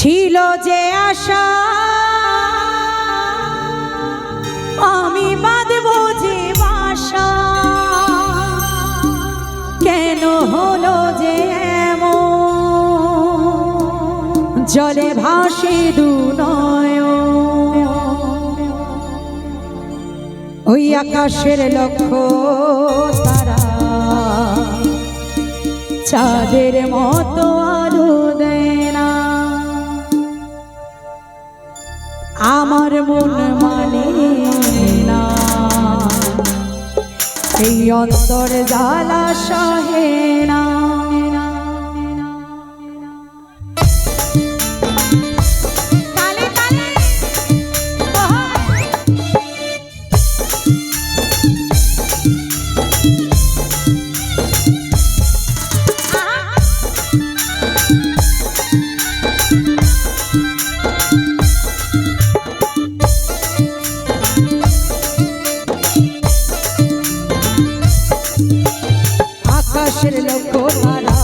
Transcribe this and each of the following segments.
ছিল যে আশা, আমি বাঁধব যে বাসা কেন হলো যে? জলে ভাসে দু নয়ন। ওই আকাশের লক্ষ্য তারা চাঁদের মতো মন মানে না। এই অন্তর জ্বালা সহে আকাশের লক্ষ্য তারা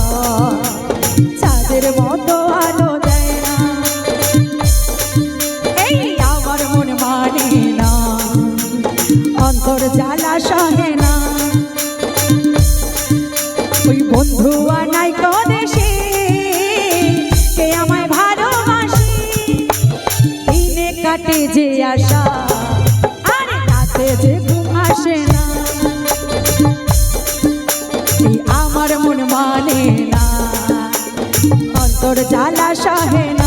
চাঁদের মতো আলো দেয় না। এই আমার মন মানে না। অন্তর জ্বালা সহে না। ওই বন্ধু আনাই দেশে কে আমায় ভালোবাসে? দিনে কাটে যে আশা, আর রাতে যে ঘুম আসে না। অন্তর জ্বালা সহে না।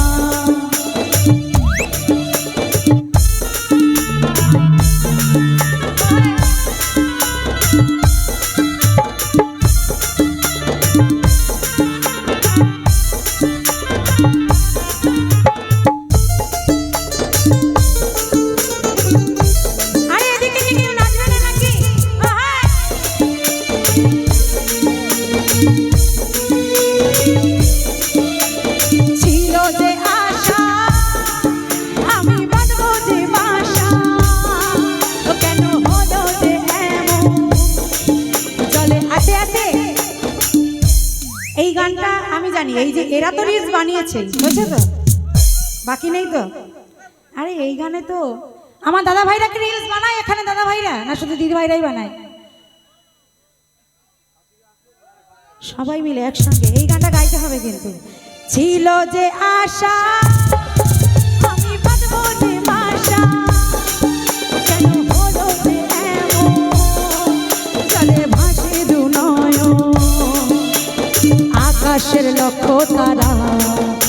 জানি, এই যে এরা তো রিলস বানিয়েছে। বুঝছ তো? বাকি নেই তো? আরে, এই গানে তো আমার দাদা ভাইরা কি রিলস বানায়? এখানে দাদা ভাইরা না, শুধু দিদি ভাইরাই বানায়? সবাই মিলে একসঙ্গে। এই গানটা গাইতে হবে কিন্তু। ছিল যে আশা তারা